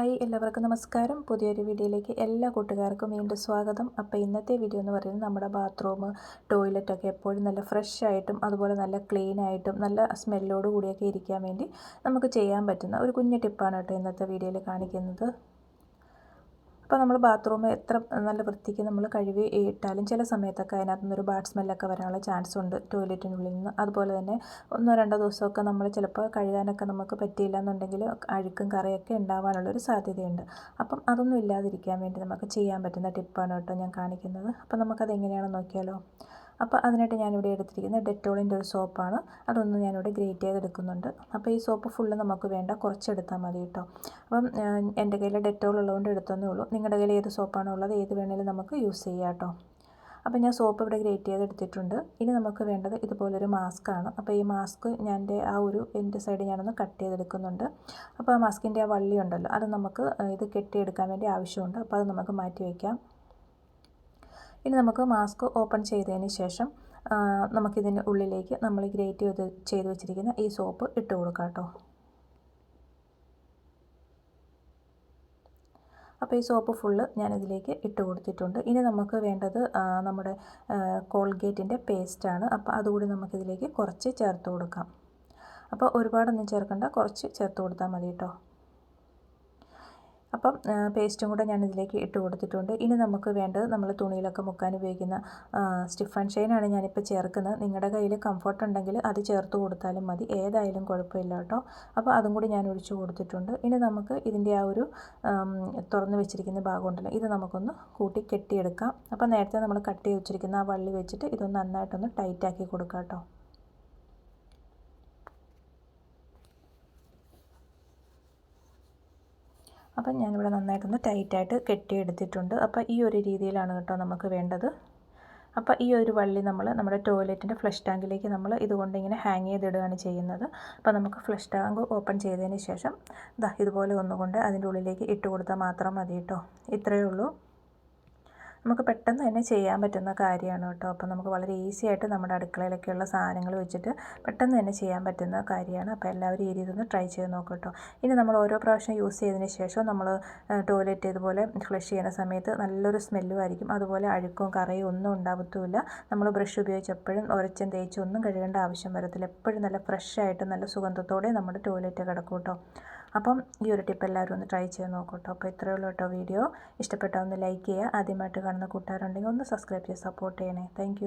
Hi എല്ലാവർക്കും നമസ്കാരം. പുതിയൊരു വീഡിയോയിലേക്ക് എല്ലാ കൂട്ടുകാർക്കും വീണ്ടും സ്വാഗതം. അപ്പോൾ ഇന്നത്തെ വീഡിയോ എന്ന് പറയുന്നത് നമ്മുടെ ബാത്റൂം ടോയ്ലറ്റൊക്കെ എപ്പോഴും നല്ല ഫ്രഷ് ആയിട്ടും അതുപോലെ നല്ല ക്ലീൻ ആയിട്ടും നല്ല സ്മെല്ലോട് കൂടിയൊക്കെ ഇരിക്കാൻ വേണ്ടി നമുക്ക് ചെയ്യാൻ പറ്റുന്ന ഒരു കുഞ്ഞു ടിപ്പാണ് കേട്ടോ ഇന്നത്തെ വീഡിയോയിൽ കാണിക്കുന്നത്. അപ്പോൾ നമ്മൾ ബാത്റൂം എത്ര നല്ല വൃത്തിക്ക് നമ്മൾ കഴുകി ഇട്ടാലും ചില സമയത്തൊക്കെ അതിനകത്ത് നിന്നൊരു ബാഡ് സ്മെല്ലൊക്കെ വരാനുള്ള ചാൻസ് ഉണ്ട് ടോയ്ലറ്റിനുള്ളിൽ നിന്ന്. അതുപോലെ തന്നെ ഒന്നോ രണ്ടോ ദിവസമൊക്കെ നമ്മൾ ചിലപ്പോൾ കഴുകാനൊക്കെ നമുക്ക് പറ്റിയില്ല എന്നുണ്ടെങ്കിൽ അഴുക്കും കറിയൊക്കെ ഉണ്ടാവാനുള്ളൊരു സാധ്യതയുണ്ട്. അപ്പം അതൊന്നും ഇല്ലാതിരിക്കാൻ വേണ്ടി നമുക്ക് ചെയ്യാൻ പറ്റുന്ന ടിപ്പാണ് കേട്ടോ ഞാൻ കാണിക്കുന്നത്. അപ്പം നമുക്കത് എങ്ങനെയാണെന്ന് നോക്കിയാലോ? അപ്പോൾ അതിനായിട്ട് ഞാനിവിടെ എടുത്തിരിക്കുന്നത് ഡെറ്റോളിന്റെ ഒരു സോപ്പാണ്. അതൊന്ന് ഞാനിവിടെ ഗ്രേറ്റ് ചെയ്തെടുക്കുന്നുണ്ട്. അപ്പോൾ ഈ സോപ്പ് ഫുള്ള് നമുക്ക് വേണ്ട കുറച്ചെടുത്താൽ മതി കേട്ടോ. അപ്പം എന്റെ കയ്യിൽ ഡെറ്റോൾ ഉള്ളതുകൊണ്ട് എടുത്തതേ ഉള്ളൂ. നിങ്ങളുടെ കയ്യിൽ ഏത് സോപ്പാണോ ഉള്ളത് ഏത് വേണേലും നമുക്ക് യൂസ് ചെയ്യാം കേട്ടോ. അപ്പോൾ ഞാൻ സോപ്പ് ഇവിടെ ഗ്രേറ്റ് ചെയ്തെടുത്തിട്ടുണ്ട്. ഇനി നമുക്ക് വേണ്ടത് ഇതുപോലൊരു മാസ്കാണ് അപ്പോൾ ഈ മാസ്ക് ഞാൻ എന്റെ ആ ഒരു എന്റെ സൈഡ് ഞാനൊന്ന് കട്ട് ചെയ്തെടുക്കുന്നുണ്ട്. അപ്പോൾ ആ മാസ്കിന്റെ ആ വള്ളി ഉണ്ടല്ലോ അത് നമുക്ക് ഇത് കെട്ടിയെടുക്കാൻ വേണ്ടി ആവശ്യമുണ്ട്. അപ്പോൾ അത് നമുക്ക് മാറ്റി വയ്ക്കാം. ഇനി നമുക്ക് മാസ്ക് ഓപ്പൺ ചെയ്തതിന് ശേഷം നമുക്കിതിന്റെ ഉള്ളിലേക്ക് നമ്മൾ ഗ്രേറ്റ് ചെയ്ത് ചെയ്ത് വെച്ചിരിക്കുന്ന ഈ സോപ്പ് ഇട്ട് കൊടുക്കാം കേട്ടോ. അപ്പോൾ ഈ സോപ്പ് ഫുള്ള് ഞാനിതിലേക്ക് ഇട്ട് കൊടുത്തിട്ടുണ്ട്. ഇനി നമുക്ക് വേണ്ടത് നമ്മുടെ കോൾഗേറ്റിന്റെ പേസ്റ്റാണ് അപ്പോൾ അതുകൂടി നമുക്കിതിലേക്ക് കുറച്ച് ചേർത്ത് കൊടുക്കാം. അപ്പോൾ ഒരുപാടൊന്നും ചേർക്കണ്ട കുറച്ച് ചേർത്ത് കൊടുത്താൽ മതി കേട്ടോ. അപ്പം പേസ്റ്റും കൂടെ ഞാൻ ഇതിലേക്ക് ഇട്ട് കൊടുത്തിട്ടുണ്ട്. ഇനി നമുക്ക് വേണ്ടത് നമ്മൾ തുണിയിലൊക്കെ മുക്കാൻ ഉപയോഗിക്കുന്ന സ്റ്റിഫ് ആൻഡ് ഷൈനാണ് ഞാനിപ്പോൾ ചേർക്കുന്നത്. നിങ്ങളുടെ കയ്യിൽ കംഫർട്ട് ഉണ്ടെങ്കിൽ അത് ചേർത്ത് കൊടുത്താലും മതി. ഏതായാലും കുഴപ്പമില്ല കേട്ടോ. അപ്പോൾ അതും കൂടി ഞാൻ ഒഴിച്ചു കൊടുത്തിട്ടുണ്ട്. ഇനി നമുക്ക് ഇതിന്റെ ആ ഒരു തുറന്ന് വെച്ചിരിക്കുന്ന ഭാഗം ഉണ്ടല്ലോ ഇത് നമുക്കൊന്ന് കൂട്ടി കെട്ടിയെടുക്കാം. അപ്പോൾ നേരത്തെ നമ്മൾ കട്ട് ചെയ്ത് വെച്ചിരിക്കുന്ന ആ വള്ളി വെച്ചിട്ട് ഇതൊന്ന് നന്നായിട്ടൊന്ന് ടൈറ്റാക്കി കൊടുക്കാം കേട്ടോ. അപ്പം ഞാനിവിടെ നന്നായിട്ടൊന്ന് ടൈറ്റായിട്ട് കെട്ടിയെടുത്തിട്ടുണ്ട്. അപ്പോൾ ഈ ഒരു രീതിയിലാണ് കേട്ടോ നമുക്ക് വേണ്ടത്. അപ്പോൾ ഈ ഒരു വള്ളി നമ്മൾ നമ്മുടെ ടോയ്ലറ്റിന്റെ ഫ്ലഷ് ടാങ്കിലേക്ക് നമ്മൾ ഇതുകൊണ്ട് ഇങ്ങനെ ഹാങ് ചെയ്തിടുകയാണ് ചെയ്യുന്നത്. അപ്പോൾ നമുക്ക് ഫ്ലഷ് ടാങ്ക് ഓപ്പൺ ചെയ്തതിന് ശേഷം ഇതാ ഇതുപോലെ ഒന്നുകൊണ്ട് അതിന്റെ ഉള്ളിലേക്ക് ഇട്ട് കൊടുത്താൽ മാത്രം മതി കേട്ടോ. ഇത്രയേ ഉള്ളൂ. നമുക്ക് പെട്ടെന്ന് തന്നെ ചെയ്യാൻ പറ്റുന്ന കാര്യമാണ് കേട്ടോ. അപ്പോൾ നമുക്ക് വളരെ ഈസി ആയിട്ട് നമ്മുടെ അടുക്കളയിലൊക്കെയുള്ള സാധനങ്ങൾ വെച്ചിട്ട് പെട്ടെന്ന് തന്നെ ചെയ്യാൻ പറ്റുന്ന കാര്യമാണ്. അപ്പോൾ എല്ലാവരും ഈ രീതിയിൽ ഒന്ന് ട്രൈ ചെയ്ത് നോക്കും കേട്ടോ. ഇനി നമ്മൾ ഓരോ പ്രാവശ്യം യൂസ് ചെയ്തതിന് ശേഷം നമ്മൾ ടോയ്ലറ്റ് ഇതുപോലെ ഫ്ലഷ് ചെയ്യുന്ന സമയത്ത് നല്ലൊരു സ്മെല്ലും ആയിരിക്കും. അതുപോലെ അഴുക്കും കറയും ഒന്നും ഉണ്ടാകത്തുമില്ല നമ്മൾ ബ്രഷ് ഉപയോഗിച്ച് എപ്പോഴും ഉരച്ചും തേച്ചും ഒന്നും കഴുകേണ്ട ആവശ്യം വരത്തില്ല. എപ്പോഴും നല്ല ഫ്രഷ് ആയിട്ട് നല്ല സുഗന്ധത്തോടെ നമ്മുടെ ടോയ്ലറ്റ് കിടക്കും കേട്ടോ. അപ്പം ഈ ഒരു ടിപ്പ് എല്ലാവരും ഒന്ന് ട്രൈ ചെയ്ത് നോക്കൂ കേട്ടോ. അപ്പോൾ ഇത്രയേ ഉള്ളൂ കേട്ടോ വീഡിയോ. ഇഷ്ടപ്പെട്ടാൽ ഒന്ന് ലൈക്ക് ചെയ്യുക. ആദ്യമായിട്ട് കാണുന്ന കൂട്ടുകാരുണ്ടെങ്കിൽ ഒന്ന് സബ്സ്ക്രൈബ് ചെയ്ത് സപ്പോർട്ട് ചെയ്യണേ താങ്ക്